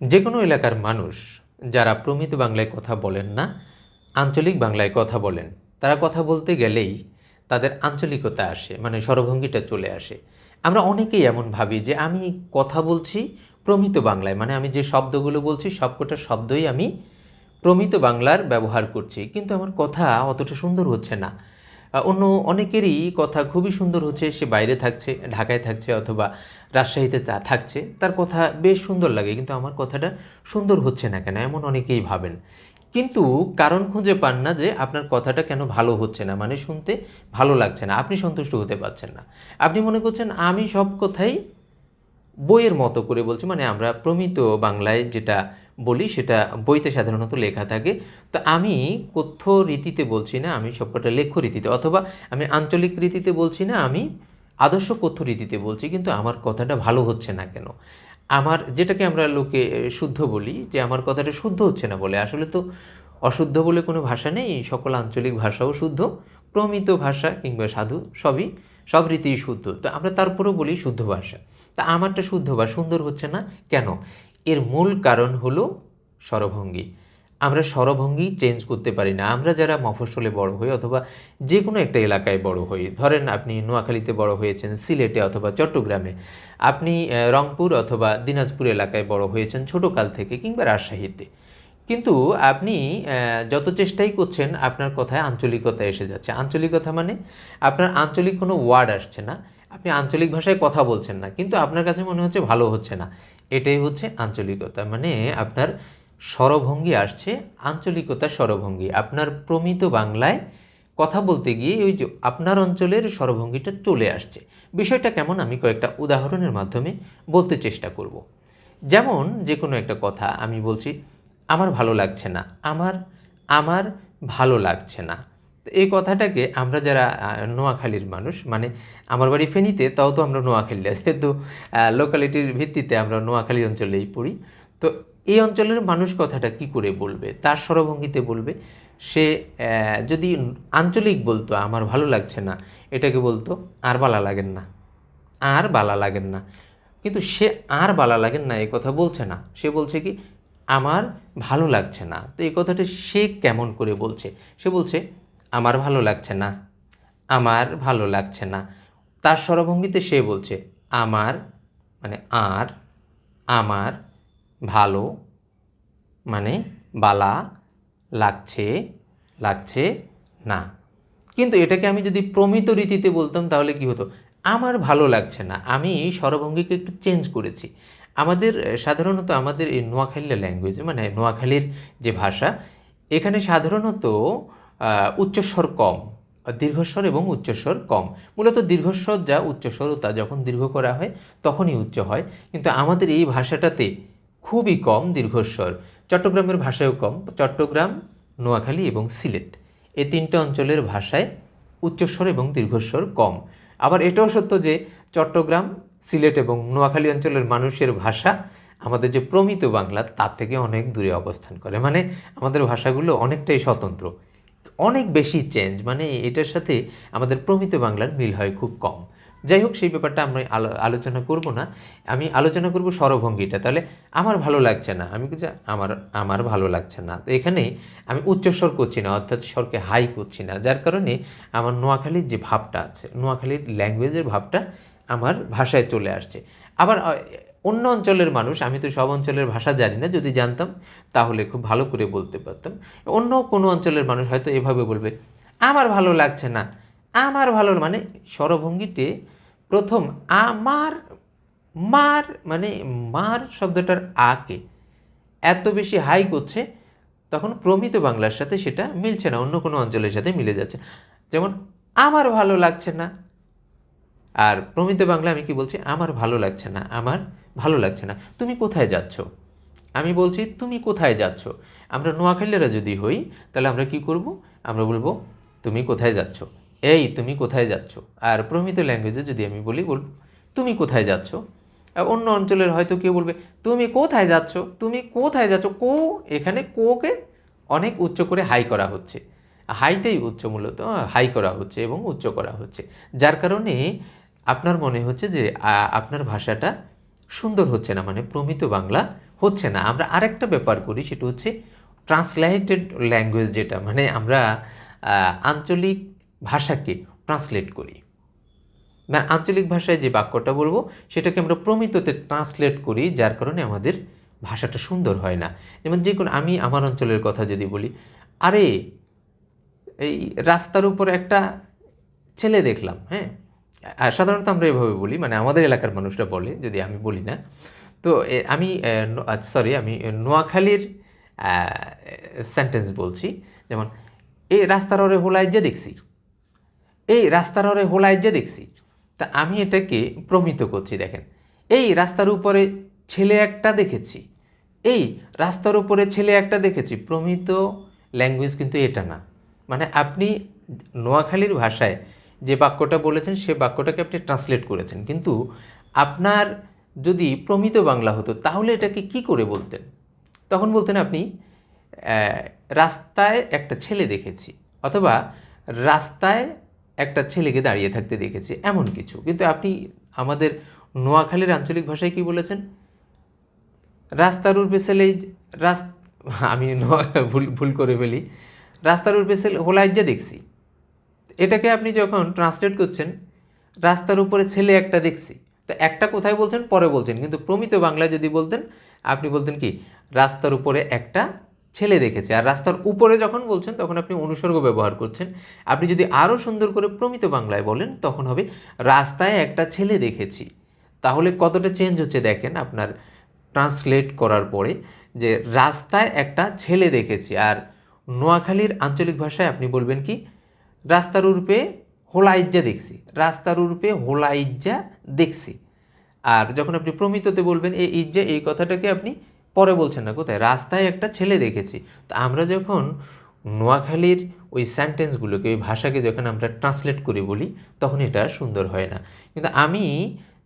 যে কোনো এলাকার মানুষ যারা প্রমিত বাংলায় কথা বলেন না, আঞ্চলিক বাংলায় কথা বলেন, তারা কথা বলতে গেলেই তাদের আঞ্চলিকতা আসে মানে স্বরভঙ্গিটা চলে আসে। আমরা অনেকেই এমন ভাবি যে আমি কথা বলছি প্রমিত বাংলায় মানে আমি যে শব্দগুলো বলছি সবকটা শব্দই আমি প্রমিত বাংলার ব্যবহার করছি, কিন্তু আমার কথা অতটা সুন্দর হচ্ছে না। অন্য অনেকেরই কথা খুবই সুন্দর হচ্ছে, সে বাইরে থাকছে, ঢাকায় থাকছে অথবা রাজশাহীতে থাকছে, তার কথা বেশ সুন্দর লাগে, কিন্তু আমার কথাটা সুন্দর হচ্ছে না কেন, এমন অনেকেই ভাবেন। কিন্তু কারণ খুঁজে পান না যে আপনার কথাটা কেন ভালো হচ্ছে না মানে শুনতে ভালো লাগছে না, আপনি সন্তুষ্ট হতে পারছেন না। আপনি মনে করছেন, আমি সব কথাই বইয়ের মতো করে বলছি মানে আমরা প্রমিত বাংলায় যেটা বলি, সেটা বইতে সাধারণত লেখা থাকে। তো আমি কথ্য রীতিতে বলছি না, আমি সবকটা লেখ্য রীতিতে, অথবা আমি আঞ্চলিক রীতিতে বলছি না, আমি আদর্শ কথ্য রীতিতে বলছি, কিন্তু আমার কথাটা ভালো হচ্ছে না কেন? আমার যেটাকে আমরা লোকে শুদ্ধ বলি, যে আমার কথাটা শুদ্ধ হচ্ছে না বলে। আসলে তো অশুদ্ধ বলে কোনো ভাষা নেই, সকল আঞ্চলিক ভাষাও শুদ্ধ, প্রমিত ভাষা কিংবা সাধু, সবই, সব রীতিই শুদ্ধ। তো আমরা তারপরেও বলি শুদ্ধ ভাষা। তা আমারটা শুদ্ধ বা সুন্দর হচ্ছে না কেন? এর মূল কারণ হলো স্বরভঙ্গি। আমরা স্বরভঙ্গি চেঞ্জ করতে পারি না। আমরা যারা মফস্বলে বড় হই অথবা যে কোনো একটা এলাকায় বড় হই, ধরেন আপনি নোয়াখালীতে বড় হয়েছেন, সিলেটে অথবা চট্টগ্রামে, আপনি রংপুর অথবা দিনাজপুর এলাকায় বড় হয়েছেন ছোটোকাল থেকে কিংবা রাজশাহীতে। কিন্তু আপনি যত চেষ্টাই করছেন, আপনার কথায় আঞ্চলিকতা এসে যাচ্ছে। আঞ্চলিকতা মানে আপনার আঞ্চলিক কোনো ওয়ার্ড আসছে না। আপনি আঞ্চলিক ভাষায় কথা বলছেন না, কিন্তু আপনার কাছে মনে হচ্ছে ভালো হচ্ছে না। এটাই হচ্ছে আঞ্চলিকতা মানে আপনার স্বরভঙ্গি আসছে, আঞ্চলিকতা স্বরভঙ্গি। আপনার প্রমিত বাংলায় কথা বলতে গিয়ে ওই যে আপনার অঞ্চলের স্বরভঙ্গিটা চলে আসছে। বিষয়টা কেমন আমি কয়েকটা উদাহরণের মাধ্যমে বলতে চেষ্টা করব। যেমন যে কোনো একটা কথা আমি বলছি, আমার ভালো লাগছে না। আমার আমার ভালো লাগছে না। তো এই কথাটাকে আমরা যারা নোয়াখালীর মানুষ মানে আমার বাড়ি ফেনীতে, তাও তো আমরা নোয়াখালী যেহেতু লোকালিটির ভিত্তিতে আমরা নোয়াখালী অঞ্চলেই পড়ি। তো এই অঞ্চলের মানুষ কথাটা কি করে বলবে? তার স্বরভঙ্গিতে বলবে, সে যদি আঞ্চলিক বলতো, আমার ভালো লাগছে না এটাকে বলতো, আর বালা লাগেন না আর বালা লাগেন না কিন্তু সে আর বালা লাগেন না এই কথা বলছে না। সে বলছে কি, আমার ভালো লাগছে না তো এই কথাটা সে কেমন করে বলছে? সে বলছে আমার ভালো লাগছে না, আমার ভালো লাগছে না। তার স্বরভঙ্গিতে সে বলছে, আমার মানে আর, আমার ভালো মানে বালা লাগছে লাগছে না। কিন্তু এটাকে আমি যদি প্রমিত রীতিতে বলতাম তাহলে কি হতো? আমার ভালো লাগছে না, আমি স্বরভঙ্গিকে একটু চেঞ্জ করেছি। আমাদের, সাধারণত আমাদের এই নোয়াখালী ল্যাঙ্গুয়েজ মানে নোয়াখালীর যে ভাষা, এখানে সাধারণত উচ্চস্বর কম দীর্ঘস্বর এবং উচ্চস্বর কম। মূলত দীর্ঘস্বর যা উচ্চস্বর তা যখন দীর্ঘ করা হয়, তখনই উচ্চ হয়। কিন্তু আমাদের এই ভাষাটাতে খুবই কম দীর্ঘস্বর। চট্টগ্রামের ভাষায়ও কম। চট্টগ্রাম, নোয়াখালী এবং সিলেট এই তিনটে অঞ্চলের ভাষায় উচ্চস্বর এবং দীর্ঘস্বর কম। আবার এটাও সত্য যে চট্টগ্রাম, সিলেট এবং নোয়াখালী অঞ্চলের মানুষের ভাষা আমাদের যে প্রমিত বাংলা, তার থেকে অনেক দূরে অবস্থান করে। মানে আমাদের ভাষাগুলো অনেকটাই স্বতন্ত্র। অনেক বেশি চেঞ্জ মানে এটার সাথে আমাদের প্রমিত বাংলার মিল হয় খুব কম। যাই হোক, সেই ব্যাপারটা আমরা আলোচনা করব না। আমি আলোচনা করব স্বরভঙ্গিটা। তাহলে আমার ভালো লাগছে না। আমি বলছি, আমার আমার ভালো লাগছে না। তো এখানে আমি উচ্চস্বর করছি না, অর্থাৎ স্বরকে হাই করছি না। যার কারণে আমার নোয়াখালীর যে ভাবটা আছে, নোয়াখালীর ল্যাঙ্গুয়েজের ভাবটা আমার ভাষায় চলে আসছে। আবার অন্য অঞ্চলের মানুষ, আমি তো সব অঞ্চলের ভাষা জানি না, যদি জানতাম তাহলে খুব ভালো করে বলতে পারতাম। অন্য কোনো অঞ্চলের মানুষ হয়তো এভাবে বলবে, আমার ভালো লাগছে না, আমার ভালো মানে স্বরভঙ্গিতে প্রথম আমার মার মানে মার শব্দটার আকে এত বেশি হাই করছে, তখন প্রমিত বাংলার সাথে সেটা মিলছে না, অন্য কোনো অঞ্চলের সাথে মিলে যাচ্ছে। যেমন, আমার ভালো লাগছে না। আর প্রমিত বাংলা আমি কি বলছি, আমার ভালো লাগছে না। আমার ভালো লাগছে না। তুমি কোথায় যাচ্ছ? আমি বলছি, তুমি কোথায় যাচ্ছ? আমরা নোয়াখালীরা যদি হই, তাহলে আমরা কি করব? আমরা বলব, তুমি কোথায় যাচ্ছ? এই, তুমি কোথায় যাচ্ছ? আর প্রমিত ল্যাঙ্গুয়েজে যদি আমি বলি, বলব, তুমি কোথায় যাচ্ছ? অন্য অঞ্চলের হয়তো কেউ বলবে, তুমি কোথায় যাচ্ছ? তুমি কোথায় যাচ্ছ? কো, এখানে কোকে অনেক উচ্চ করে হাই করা হচ্ছে। হাইটাই উচ্চ মূলত, হাই করা হচ্ছে এবং উচ্চ করা হচ্ছে। যার কারণে আপনার মনে হচ্ছে যে আপনার ভাষাটা সুন্দর হচ্ছে না মানে প্রমিত বাংলা হচ্ছে না। আমরা আরেকটা ব্যাপার করি, সেটা হচ্ছে ট্রান্সলেটেড ল্যাঙ্গুয়েজ যেটা মানে আমরা আঞ্চলিক ভাষাকে ট্রান্সলেট করি। মানে আঞ্চলিক ভাষায় যে বাক্যটা বলব, সেটাকে আমরা প্রমিততে ট্রান্সলেট করি, যার কারণে আমাদের ভাষাটা সুন্দর হয় না। যেমন যে কোনো, আমি আমার অঞ্চলের কথা যদি বলি, আরে, এই রাস্তার উপর একটা ছেলে দেখলাম হ্যাঁ? আর সাধারণত আমরা এভাবে বলি মানে আমাদের এলাকার মানুষরা বলে, যদি আমি বলি না। তো আমি সরি আমি নোয়াখালীর সেন্টেন্স বলছি। যেমন, এই রাস্তার ওরে হোলাই যে দেখছি। এই রাস্তার ওরে হোলাই যে দেখছি। তা আমি এটাকে প্রমিত করছি, দেখেন। এই রাস্তার উপরে ছেলে একটা দেখেছি। এই রাস্তার উপরে ছেলে একটা দেখেছি। প্রমিত ল্যাঙ্গুয়েজ কিন্তু এটা না। মানে আপনি নোয়াখালীর ভাষায় যে বাক্যটা বলেছেন, সে বাক্যটাকে আপনি ট্রান্সলেট করেছেন। কিন্তু আপনার যদি প্রমিত বাংলা হতো, তাহলে এটাকে কি করে বলতেন? তখন বলতেন আপনি রাস্তায় একটা ছেলে দেখেছি, অথবা রাস্তায় একটা ছেলেকে দাঁড়িয়ে থাকতে দেখেছি, এমন কিছু। কিন্তু আপনি আমাদের নোয়াখালীর আঞ্চলিক ভাষায় কি বলেছেন? রাস্তার উর্বে ছেলে রাস আমি ভুল ভুল করে ফেলি। রাস্তার উর্বে ছেলে হোলাইজা দেখছি। এটাকে আপনি যখন ট্রান্সলেট করছেন, রাস্তার উপরে ছেলে একটা দেখছি, তো একটা কোথায় বলছেন, পরে বলছেন। কিন্তু প্রমিত বাংলায় যদি বলতেন, আপনি বলতেন কি, রাস্তার উপরে একটা ছেলে দেখেছে। আর রাস্তার উপরে যখন বলছেন, তখন আপনি অনুসর্গ ব্যবহার করছেন। আপনি যদি আরও সুন্দর করে প্রমিত বাংলায় বলেন, তখন হবে, রাস্তায় একটা ছেলে দেখেছি। তাহলে কতটা চেঞ্জ হচ্ছে দেখেন আপনার ট্রান্সলেট করার পরে, যে রাস্তায় একটা ছেলে দেখেছি। আর নোয়াখালীর আঞ্চলিক ভাষায় আপনি বলবেন কি রাস্তার উরূপে হোলা ইজ্জা দেখছি, রাস্তার উরূপে হোলা ইজ্জা দেখছি। আর যখন আপনি প্রমিততে বলবেন এই ইজ্জা, এই কথাটাকে আপনি পরে বলছেন না, কোথায়? রাস্তায় একটা ছেলে দেখেছি। তো আমরা যখন নোয়াখালীর ওই সেন্টেন্সগুলোকে ওই ভাষাকে যখন আমরা ট্রান্সলেট করে বলি, তখন এটা সুন্দর হয় না। কিন্তু আমি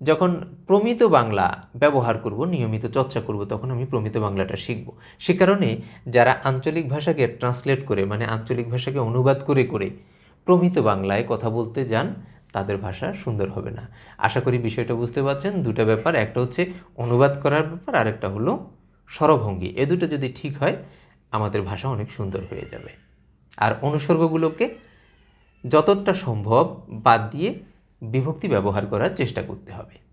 যখন প্রমিত বাংলা ব্যবহার করব, নিয়মিত চর্চা করব, তখন আমি প্রমিত বাংলাটা শিখব। সে কারণে যারা আঞ্চলিক ভাষাকে ট্রান্সলেট করে মানে আঞ্চলিক ভাষাকে অনুবাদ করে করে প্রমিত বাংলায় কথা বলতে যান, তাদের ভাষা সুন্দর হবে না। আশা করি বিষয়টা বুঝতে পারছেন। দুটো ব্যাপার, একটা হচ্ছে অনুবাদ করার ব্যাপার, আর একটা হলো স্বরভঙ্গি। এ দুটো যদি ঠিক হয়, আমাদের ভাষা অনেক সুন্দর হয়ে যাবে। আর অনুসর্গগুলোকে যতটা সম্ভব বাদ দিয়ে বিভক্তি ব্যবহার করার চেষ্টা করতে হবে।